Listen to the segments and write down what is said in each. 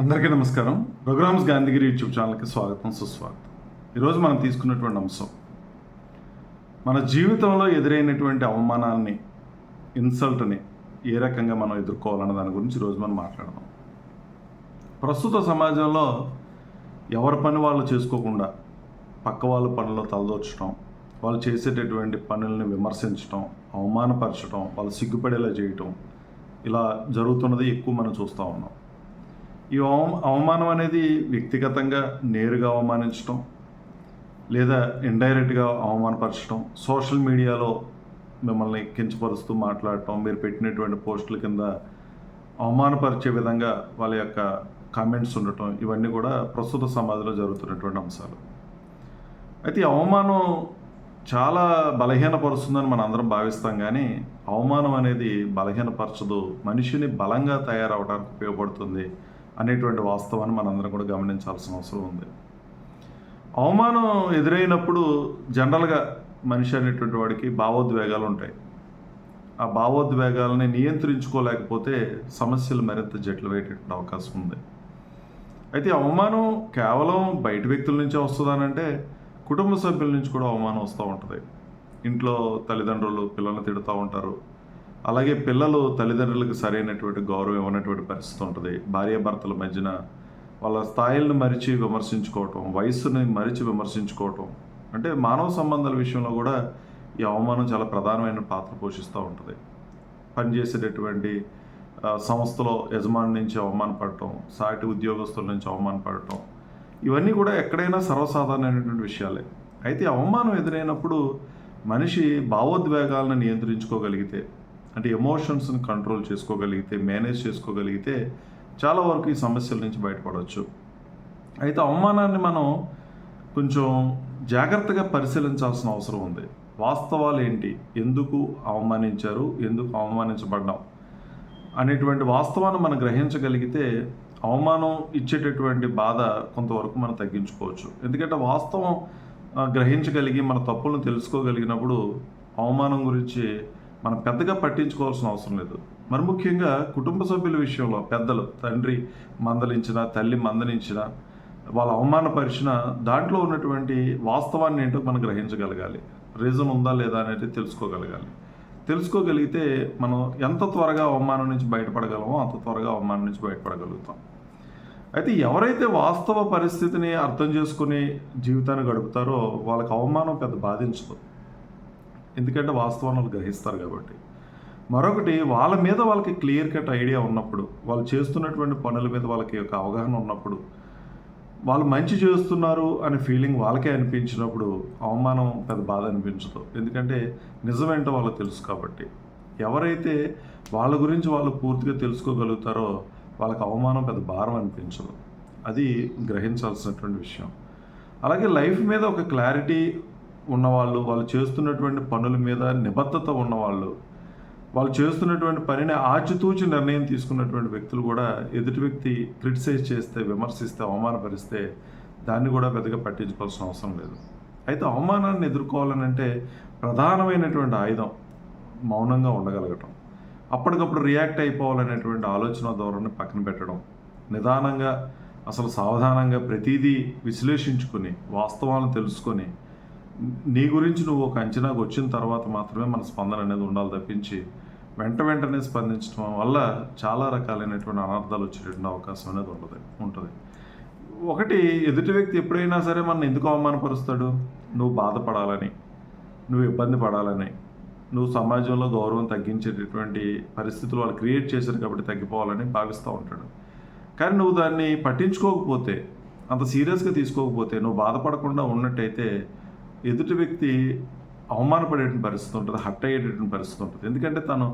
అందరికీ నమస్కారం. రఘురామ్స్ గాంధీగిరి యూట్యూబ్ ఛానల్కి స్వాగతం సుస్వాగతం. ఈరోజు మనం తీసుకున్నటువంటి అంశం మన జీవితంలో ఎదురైనటువంటి అవమానాన్ని ఇన్సల్ట్ని ఏ రకంగా మనం ఎదుర్కోవాలన్న దాని గురించి ఈరోజు మనం మాట్లాడదాం. ప్రస్తుత సమాజంలో ఎవరి పని వాళ్ళు చేసుకోకుండా పక్క వాళ్ళ పనుల్లో తలదోచడం వాళ్ళు చేసేటటువంటి పనుల్ని విమర్శించడం అవమానపరచడం వాళ్ళు సిగ్గుపడేలా చేయటం ఇలా జరుగుతున్నది ఎక్కువ మనం చూస్తూ ఉన్నాం. ఈ అవమ- అవమానం అనేది వ్యక్తిగతంగా నేరుగా అవమానించడం లేదా ఇండైరెక్ట్గా అవమానపరచడం సోషల్ మీడియాలో మిమ్మల్ని కించపరుస్తూ మాట్లాడటం మీరు పెట్టినటువంటి పోస్టుల కింద అవమానపరిచే విధంగా వాళ్ళ యొక్క కామెంట్స్ ఉండటం ఇవన్నీ కూడా ప్రస్తుత సమాజంలో జరుగుతున్నటువంటి అంశాలు. అయితే అవమానం చాలా బలహీనపరుస్తుందని మనం అందరం భావిస్తాం కానీ అవమానం అనేది బలహీనపరచదు. మనిషిని బలంగా తయారవడానికి ఉపయోగపడుతుంది. అనేటువంటి వాస్తవాన్ని మనందరం కూడా గమనించాల్సిన అవసరం ఉంది. అవమానం ఎదురైనప్పుడు జనరల్గా మనిషి అనేటువంటి వాడికి భావోద్వేగాలు ఉంటాయి. ఆ భావోద్వేగాలని నియంత్రించుకోలేకపోతే సమస్యలు మరింత జటిలమయ్యేటటువంటి అవకాశం ఉంది. అయితే అవమానం కేవలం బయట వ్యక్తుల నుంచే వస్తుందనంటే కుటుంబ సభ్యుల నుంచి కూడా అవమానం వస్తూ ఉంటుంది. ఇంట్లో తల్లిదండ్రులు పిల్లల్ని తిడుతూ ఉంటారు. అలాగే పిల్లలు తల్లిదండ్రులకు సరైనటువంటి గౌరవం ఇవ్వనటువంటి పరిస్థితి ఉంటుంది. భార్యాభర్తల మధ్యన వాళ్ళ స్థాయిలను మరిచి విమర్శించుకోవటం వయస్సుని మరిచి విమర్శించుకోవటం అంటే మానవ సంబంధాల విషయంలో కూడా ఈ అవమానం చాలా ప్రధానమైన పాత్ర పోషిస్తూ ఉంటుంది. పనిచేసేటటువంటి సంస్థలో యజమాని నుంచి అవమానపడటం సాటి ఉద్యోగస్తుల నుంచి అవమానపడటం ఇవన్నీ కూడా ఎక్కడైనా సర్వసాధారణమైనటువంటి విషయాలే. అయితే అవమానం ఎదురైనప్పుడు మనిషి భావోద్వేగాలను నియంత్రించుకోగలిగితే అంటే ఎమోషన్స్ని కంట్రోల్ చేసుకోగలిగితే మేనేజ్ చేసుకోగలిగితే చాలా వరకు ఈ సమస్యల నుంచి బయటపడవచ్చు. అయితే అవమానాన్ని మనం కొంచెం జాగ్రత్తగా పరిశీలించాల్సిన అవసరం ఉంది. వాస్తవాలు ఏంటి? ఎందుకు అవమానించారు? ఎందుకు అవమానించబడ్డాం? అనేటువంటి వాస్తవాన్ని మనం గ్రహించగలిగితే అవమానం ఇచ్చేటటువంటి బాధ కొంతవరకు మనం తగ్గించుకోవచ్చు. ఎందుకంటే వాస్తవం గ్రహించగలిగి మన తప్పులను తెలుసుకోగలిగినప్పుడు అవమానం గురించి మనం పెద్దగా పట్టించుకోవాల్సిన అవసరం లేదు. మరి ముఖ్యంగా కుటుంబ సభ్యుల విషయంలో పెద్దలు తండ్రి మందలించిన తల్లి మందలించిన వాళ్ళ అవమానపరిచిన దాంట్లో ఉన్నటువంటి వాస్తవాన్ని ఏంటో మనం గ్రహించగలగాలి. రీజన్ ఉందా లేదా అనేది తెలుసుకోగలగాలి. తెలుసుకోగలిగితే మనం ఎంత త్వరగా అవమానం నుంచి బయటపడగలమో అంత త్వరగా అవమానం నుంచి బయటపడగలుగుతాం. అయితే ఎవరైతే వాస్తవ పరిస్థితిని అర్థం చేసుకుని జీవితాన్ని గడుపుతారో వాళ్ళకి అవమానం పెద్ద బాధించదు. ఎందుకంటే వాస్తవాలు గ్రహిస్తారు కాబట్టి. మరొకటి వాళ్ళ మీద వాళ్ళకి క్లియర్ కట్ ఐడియా ఉన్నప్పుడు వాళ్ళు చేస్తున్నటువంటి పనుల మీద వాళ్ళకి ఒక అవగాహన ఉన్నప్పుడు వాళ్ళు మంచి చేస్తున్నారు అనే ఫీలింగ్ వాళ్ళకే అనిపించినప్పుడు అవమానం పెద్ద బాధ అనిపించదు. ఎందుకంటే నిజమేంటో వాళ్ళకి తెలుసు కాబట్టి. ఎవరైతే వాళ్ళ గురించి వాళ్ళు పూర్తిగా తెలుసుకోగలుగుతారో వాళ్ళకి అవమానం పెద్ద భారం అనిపించదు. అది గ్రహించాల్సినటువంటి విషయం. అలాగే లైఫ్ మీద ఒక క్లారిటీ ఉన్నవాళ్ళు వాళ్ళు చేస్తున్నటువంటి పనుల మీద నిబద్ధత ఉన్నవాళ్ళు వాళ్ళు చేస్తున్నటువంటి పనిని ఆచితూచి నిర్ణయం తీసుకున్నటువంటి వ్యక్తులు కూడా ఎదుటి వ్యక్తి క్రిటిసైజ్ చేస్తే విమర్శిస్తే అవమానపరిస్తే దాన్ని కూడా పెద్దగా పట్టించుకోవాల్సిన అవసరం లేదు. అయితే అవమానాన్ని ఎదుర్కోవాలని అంటే ప్రధానమైనటువంటి ఆయుధం మౌనంగా ఉండగలగటం. అప్పటికప్పుడు రియాక్ట్ అయిపోవాలనేటువంటి ఆలోచన ధోరణి పక్కన పెట్టడం నిదానంగా అసలు సావధానంగా ప్రతిదీ విశ్లేషించుకుని వాస్తవాలను తెలుసుకొని నీ గురించి నువ్వు ఒక అంచనాకు వచ్చిన తర్వాత మాత్రమే మన స్పందన అనేది ఉండాలి తప్పించి వెంట వెంటనే స్పందించడం వల్ల చాలా రకాలైనటువంటి అనర్థాలు వచ్చేటువంటి అవకాశం అనేది ఉండదు ఉంటుంది. ఒకటి ఎదుటి వ్యక్తి ఎప్పుడైనా సరే మనం ఎందుకు అవమానపరుస్తాడు? నువ్వు బాధపడాలని నువ్వు ఇబ్బంది పడాలని నువ్వు సమాజంలో గౌరవం తగ్గించేటటువంటి పరిస్థితులు వాళ్ళు క్రియేట్ చేశారు కాబట్టి తగ్గిపోవాలని భావిస్తూ ఉంటాడు. కానీ నువ్వు దాన్ని పట్టించుకోకపోతే అంత సీరియస్గా తీసుకోకపోతే నువ్వు బాధపడకుండా ఉన్నట్టయితే ఎదుటి వ్యక్తి అవమానపడేటువంటి పరిస్థితి ఉంటుంది హట్ అయ్యేటటువంటి పరిస్థితి ఉంటుంది. ఎందుకంటే తను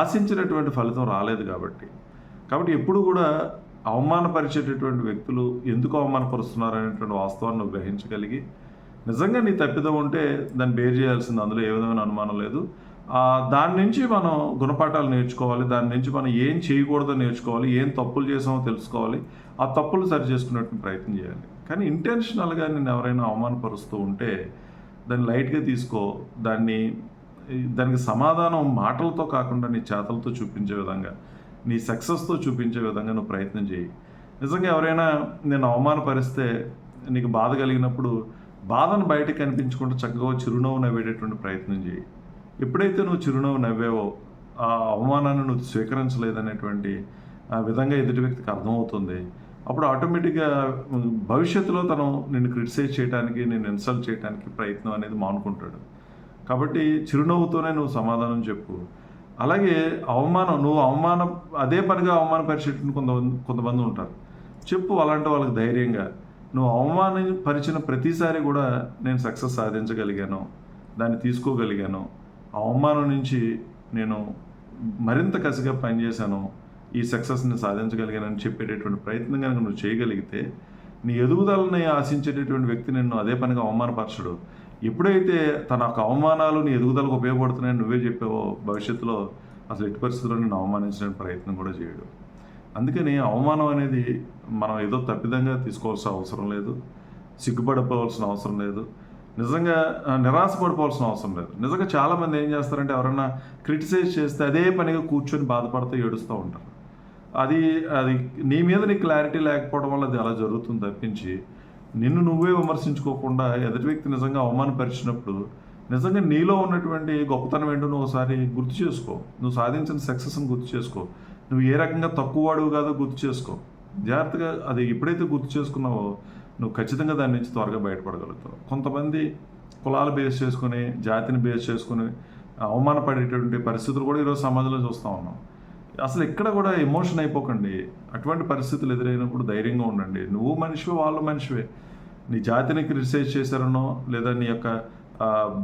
ఆశించినటువంటి ఫలితం రాలేదు కాబట్టి. కాబట్టి ఎప్పుడు కూడా అవమానపరిచేటటువంటి వ్యక్తులు ఎందుకు అవమానపరుస్తున్నారు అనేటువంటి వాస్తవాన్ని గ్రహించగలిగి నిజంగా నీ తప్పిదం ఉంటే దాన్ని బేర్ చేయాల్సింది అందులో ఏ విధమైన అనుమానం లేదు. దాని నుంచి మనం గుణపాఠాలు నేర్చుకోవాలి దాని నుంచి మనం ఏం చేయకూడదో నేర్చుకోవాలి ఏం తప్పులు చేసామో తెలుసుకోవాలి ఆ తప్పులు సరి చేసుకునేటువంటి ప్రయత్నం చేయాలి. కానీ ఇంటెన్షనల్గా నేను ఎవరైనా అవమానపరుస్తూ ఉంటే దాన్ని లైట్గా తీసుకో. దాన్ని దానికి సమాధానం మాటలతో కాకుండా నీ చేతలతో చూపించే విధంగా నీ సక్సెస్తో చూపించే విధంగా నువ్వు ప్రయత్నం చేయి. నిజంగా ఎవరైనా నేను అవమానపరిస్తే నీకు బాధ కలిగినప్పుడు బాధను బయటకు కనిపించకుండా చక్కగా చిరునవ్వు నవ్వేటటువంటి ప్రయత్నం చేయి. ఎప్పుడైతే నువ్వు చిరునవ్వు నవ్వావో ఆ అవమానాన్ని నువ్వు స్వీకరించలేదనేటువంటి ఆ విధంగా ఎదుటి వ్యక్తికి అర్థమవుతుంది. అప్పుడు ఆటోమేటిక్గా భవిష్యత్తులో తను నేను క్రిటిసైజ్ చేయడానికి నేను ఇన్సల్ట్ చేయడానికి ప్రయత్నం అనేది మానుకుంటాడు. కాబట్టి చిరునవ్వుతోనే నువ్వు సమాధానం చెప్పు. అలాగే అవమానం నువ్వు అవమానం అదే పనిగా అవమానపరిచేట్టు కొంత కొంతమంది ఉంటారు. చెప్పు అలాంటి వాళ్ళకి ధైర్యంగా నువ్వు అవమానపరిచిన ప్రతిసారి కూడా నేను సక్సెస్ సాధించగలిగాను దాన్ని తీసుకోగలిగాను. ఆ అవమానం నుంచి నేను మరింత కసిగా పనిచేశాను ఈ సక్సెస్ని సాధించగలిగానని చెప్పేటటువంటి ప్రయత్నం కనుక నువ్వు చేయగలిగితే నీ ఎదుగుదలని ఆశించేటటువంటి వ్యక్తి నిన్ను అదే పనిగా అవమానపరచడు. ఎప్పుడైతే తన యొక్క అవమానాలు నీ ఎదుగుదలకు ఉపయోగపడుతున్నాయని నువ్వే చెప్పావో భవిష్యత్తులో అసలు ఎట్టి పరిస్థితుల్లో నేను అవమానించడానికి ప్రయత్నం కూడా చేయడు. అందుకని అవమానం అనేది మనం ఏదో తప్పిదంగా తీసుకోవాల్సిన అవసరం లేదు. సిగ్గుపడిపోవాల్సిన అవసరం లేదు. నిజంగా నిరాశపడిపోవాల్సిన అవసరం లేదు. నిజంగా చాలామంది ఏం చేస్తారంటే ఎవరైనా క్రిటిసైజ్ చేస్తే అదే పనిగా కూర్చొని బాధపడుతూ ఏడుస్తూ ఉంటారు. అది అది నీ మీద నీ క్లారిటీ లేకపోవడం వల్ల అది అలా జరుగుతుంది తప్పించి నిన్ను నువ్వే విమర్శించుకోకుండా ఎదుటి వ్యక్తి నిజంగా అవమానపరిచినప్పుడు నిజంగా నీలో ఉన్నటువంటి గొప్పతనం ఏంటో నువ్వు ఒకసారి గుర్తు చేసుకో. నువ్వు సాధించిన సక్సెస్ని గుర్తు చేసుకో. నువ్వు ఏ రకంగా తక్కువ వాడువు కాదో గుర్తు చేసుకో. జాగ్రత్తగా అది ఎప్పుడైతే గుర్తు చేసుకున్నావో నువ్వు ఖచ్చితంగా దాని నుంచి త్వరగా బయటపడగలుగుతావు. కొంతమంది కులాలు బేస్ చేసుకుని జాతిని బేస్ చేసుకుని అవమానపడేటువంటి పరిస్థితులు కూడా ఈరోజు సమాజంలో చూస్తూ ఉన్నాం. అసలు ఎక్కడ కూడా ఎమోషన్ అయిపోకండి. అటువంటి పరిస్థితులు ఎదురైనప్పుడు ధైర్యంగా ఉండండి. నువ్వు మనిషివే వాళ్ళు మనిషివే. నీ జాతిని క్రిటిసైజ్ చేశారనో లేదా నీ యొక్క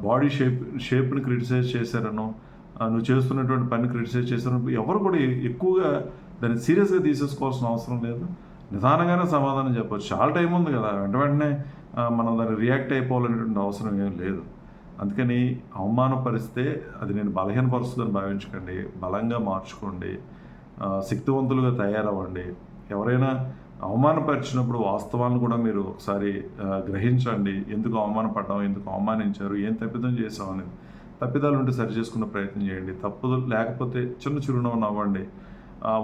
బాడీ షేప్ షేప్ని క్రిటిసైజ్ చేశారనో నువ్వు చేస్తున్నటువంటి పని క్రిటిసైజ్ చేశారనో ఎవరు కూడా ఎక్కువగా దాన్ని సీరియస్గా తీసేసుకోవాల్సిన అవసరం లేదు. నిదానంగానే సమాధానం చెప్పచ్చు. చాలా టైం ఉంది కదా. వెంట వెంటనే మనం దాన్ని రియాక్ట్ అయిపోవాలనేటువంటి అవసరం ఏం లేదు. అందుకని అవమానపరిస్తే అది నేను బలహీనపరుస్తుందని భావించకండి బలంగా మార్చుకోండి శక్తివంతులుగా తయారవ్వండి. ఎవరైనా అవమానపరిచినప్పుడు వాస్తవాలను కూడా మీరు ఒకసారి గ్రహించండి. ఎందుకు అవమానపడ్డాం ఎందుకు అవమానించారు ఏం తప్పిదం చేసాం అనేది తప్పిదాలు ఉంటే సరి చేసుకునే ప్రయత్నం చేయండి. తప్పులు లేకపోతే చిన్న చిరునవ్వు నవ్వండి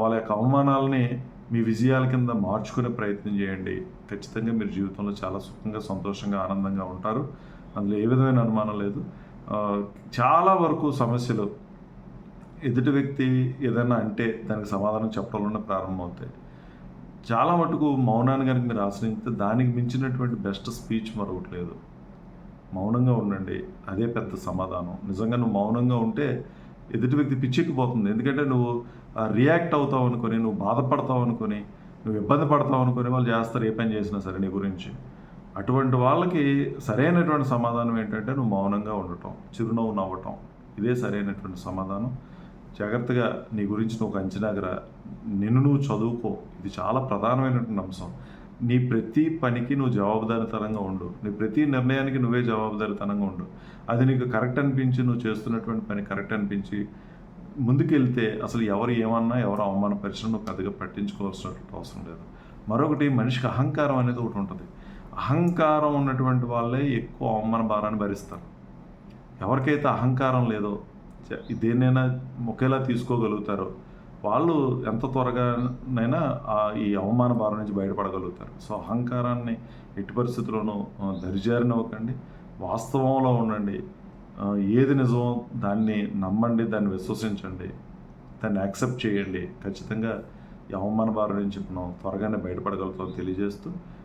వాళ్ళ యొక్క అవమానాలని మీ విజయాల కింద మార్చుకునే ప్రయత్నం చేయండి. ఖచ్చితంగా మీరు జీవితంలో చాలా సుఖంగా సంతోషంగా ఆనందంగా ఉంటారు. అందులో ఏ విధమైన అనుమానం లేదు. చాలా వరకు సమస్యలు ఎదుటి వ్యక్తి ఏదైనా అంటే దానికి సమాధానం చెప్పడంలోనే ప్రారంభమవుతాయి. చాలా మటుకు మౌనాన్ని కనుక మీరు ఆశ్రయిస్తే దానికి మించినటువంటి బెస్ట్ స్పీచ్ మరొకటి లేదు. మౌనంగా ఉండండి అదే పెద్ద సమాధానం. నిజంగా నువ్వు మౌనంగా ఉంటే ఎదుటి వ్యక్తి పిచ్చెక్కిపోతుంది. ఎందుకంటే నువ్వు రియాక్ట్ అవుతావు అనుకొని నువ్వు బాధపడతావు అనుకొని నువ్వు ఇబ్బంది పడతావు అనుకొని వాళ్ళు చేస్తారు ఏ పని చేసినా సరే నీ గురించి. అటువంటి వాళ్ళకి సరైనటువంటి సమాధానం ఏంటంటే నువ్వు మౌనంగా ఉండటం చిరునవ్వు నవ్వటం. ఇదే సరైనటువంటి సమాధానం. జాగ్రత్తగా నీ గురించి నువ్వు ఒక నిన్ను నువ్వు చదువుకో. ఇది చాలా ప్రధానమైనటువంటి అంశం. నీ ప్రతి పనికి నువ్వు జవాబుదారితనంగా ఉండు. నీ ప్రతి నిర్ణయానికి నువ్వే జవాబుదారితనంగా ఉండు. అది నీకు కరెక్ట్ అనిపించి నువ్వు చేస్తున్నటువంటి పని కరెక్ట్ అనిపించి ముందుకెళ్తే అసలు ఎవరు ఏమన్నా ఎవరు అవమానపరిచినా నువ్వు పెద్దగా పట్టించుకోవాల్సినటువంటి అవసరం లేదు. మరొకటి మనిషికి అహంకారం అనేది ఒకటి ఉంటుంది. అహంకారం ఉన్నటువంటి వాళ్ళే ఎక్కువ అవమాన భారాన్ని భరిస్తారు. ఎవరికైతే అహంకారం లేదో దేన్నైనా ఒకేలా తీసుకోగలుగుతారో వాళ్ళు ఎంత త్వరగానైనా ఈ అవమాన భారం నుంచి బయటపడగలుగుతారు. సో అహంకారాన్ని ఎట్టి పరిస్థితుల్లోనూ దరిజారినవ్వకండి. వాస్తవంలో ఉండండి. ఏది నిజమో దాన్ని నమ్మండి దాన్ని విశ్వసించండి దాన్ని యాక్సెప్ట్ చేయండి. ఖచ్చితంగా ఈ అవమాన భారం నుంచి మనం త్వరగానే బయటపడగలుగుతాం తెలియజేస్తూ